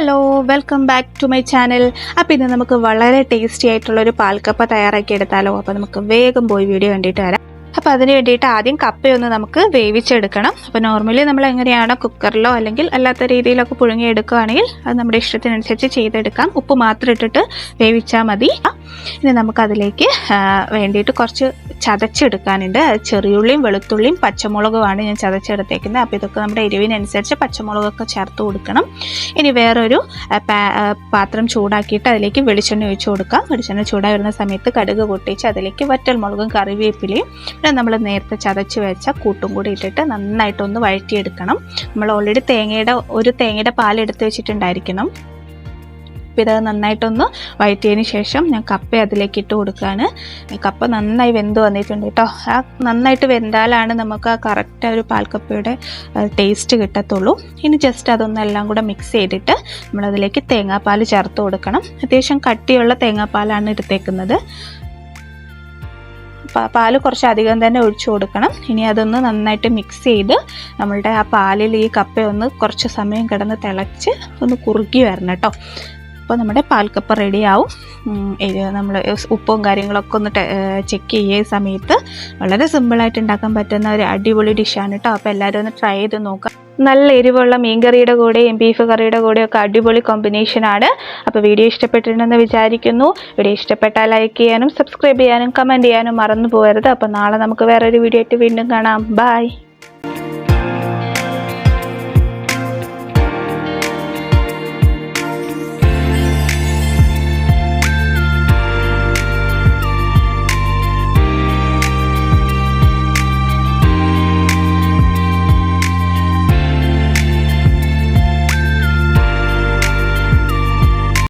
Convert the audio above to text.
Hello welcome back to my channel അപ്പോൾ ഇന്ന് നമുക്ക് വളരെ ടേസ്റ്റി ആയിട്ടുള്ള ഒരു പാൽക്കപ്പ തയ്യാറാക്കി എടുത്താലോ? അപ്പോൾ നമുക്ക് വേഗം പോയി വീഡിയോ കണ്ടിട്ട് വരാം. അപ്പോൾ അതിന് വേണ്ടിയിട്ട് ആദ്യം കപ്പയൊന്ന് നമുക്ക് വേവിച്ചെടുക്കണം. അപ്പോൾ നോർമലി നമ്മൾ എങ്ങനെയാണോ കുക്കറിലോ അല്ലെങ്കിൽ അല്ലാത്ത രീതിയിലൊക്കെ പുഴുങ്ങിയെടുക്കുകയാണെങ്കിൽ അത് നമ്മുടെ ഇഷ്ടത്തിനനുസരിച്ച് ചെയ്തെടുക്കാം. ഉപ്പ് മാത്രം ഇട്ടിട്ട് വേവിച്ചാൽ മതി. ഇനി നമുക്കതിലേക്ക് വേണ്ടിയിട്ട് കുറച്ച് ചതച്ചെടുക്കാനുണ്ട്. ചെറിയുള്ളിയും വെളുത്തുള്ളിയും പച്ചമുളകുമാണ് ഞാൻ ചതച്ചെടുത്തേക്കുന്നത്. അപ്പോൾ ഇതൊക്കെ നമ്മുടെ എരിവിനനുസരിച്ച് പച്ചമുളകൊക്കെ ചേർത്ത് കൊടുക്കണം. ഇനി വേറൊരു പാത്രം ചൂടാക്കിയിട്ട് അതിലേക്ക് വെളിച്ചെണ്ണ ഒഴിച്ചു കൊടുക്കാം. വെളിച്ചെണ്ണ ചൂടായി വരുന്ന സമയത്ത് കടുക് പൊട്ടിച്ച് അതിലേക്ക് വറ്റൽമുളകും കറിവേപ്പിലയും പിന്നെ നമ്മൾ നേരത്തെ ചതച്ച് വെച്ച കൂട്ടും കൂടി ഇട്ടിട്ട് നന്നായിട്ടൊന്ന് വഴറ്റിയെടുക്കണം. നമ്മൾ ഓൾറെഡി തേങ്ങയുടെ ഒരു തേങ്ങയുടെ പാൽ എടുത്ത് വെച്ചിട്ടുണ്ടായിരിക്കണം. അപ്പോൾ ഇത് നന്നായിട്ടൊന്ന് വഴറ്റിയതിന് ശേഷം ഞാൻ കപ്പ അതിലേക്ക് ഇട്ട് കൊടുക്കുകയാണ്. കപ്പ നന്നായി വെന്ത് വന്നിട്ടുണ്ട് കേട്ടോ. ആ നന്നായിട്ട് വെന്താലാണ് നമുക്ക് ആ കറക്റ്റ് ഒരു പാൽക്കപ്പയുടെ ടേസ്റ്റ് കിട്ടത്തുള്ളൂ. ഇനി ജസ്റ്റ് അതൊന്നെല്ലാം കൂടെ മിക്സ് ചെയ്തിട്ട് നമ്മളതിലേക്ക് തേങ്ങാപ്പാൽ ചേർത്ത് കൊടുക്കണം. അത്യാവശ്യം കട്ടിയുള്ള തേങ്ങാപ്പാലാണ് എടുത്തേക്കുന്നത്. പാൽ കുറച്ച് അധികം തന്നെ ഒഴിച്ചു കൊടുക്കണം. ഇനി അതൊന്ന് നന്നായിട്ട് മിക്സ് ചെയ്ത് നമ്മളുടെ ആ പാലിൽ ഈ കപ്പ ഒന്ന് കുറച്ച് സമയം കിടന്ന് തിളച്ച് ഒന്ന് കുറുക്കി വരണം കേട്ടോ. അപ്പോൾ നമ്മുടെ പാൽക്കപ്പ റെഡിയാവും നമ്മൾ ഉപ്പും കാര്യങ്ങളൊക്കെ ഒന്ന് ചെക്ക് ചെയ്യുന്ന സമയത്ത്. വളരെ സിമ്പിളായിട്ട് ഉണ്ടാക്കാൻ പറ്റുന്ന ഒരു അടിപൊളി ഡിഷാണ് കേട്ടോ അപ്പോൾ എല്ലാവരും ഒന്ന് ട്രൈ ചെയ്ത് നോക്കാം. നല്ല എരിവുള്ള മീൻകറിയുടെ കൂടെയും ബീഫ് കറിയുടെ കൂടെയും ഒക്കെ അടിപൊളി കോമ്പിനേഷനാണ് അപ്പോൾ വീഡിയോ ഇഷ്ടപ്പെട്ടിട്ടുണ്ടെന്ന് വിചാരിക്കുന്നു. വീഡിയോ ഇഷ്ടപ്പെട്ടാൽ ലൈക്ക് ചെയ്യാനും സബ്സ്ക്രൈബ് ചെയ്യാനും കമന്റ് ചെയ്യാനും മറന്നു പോകരുത്. അപ്പോൾ നാളെ നമുക്ക് വേറൊരു വീഡിയോ ആയിട്ട് വീണ്ടും കാണാം. ബൈ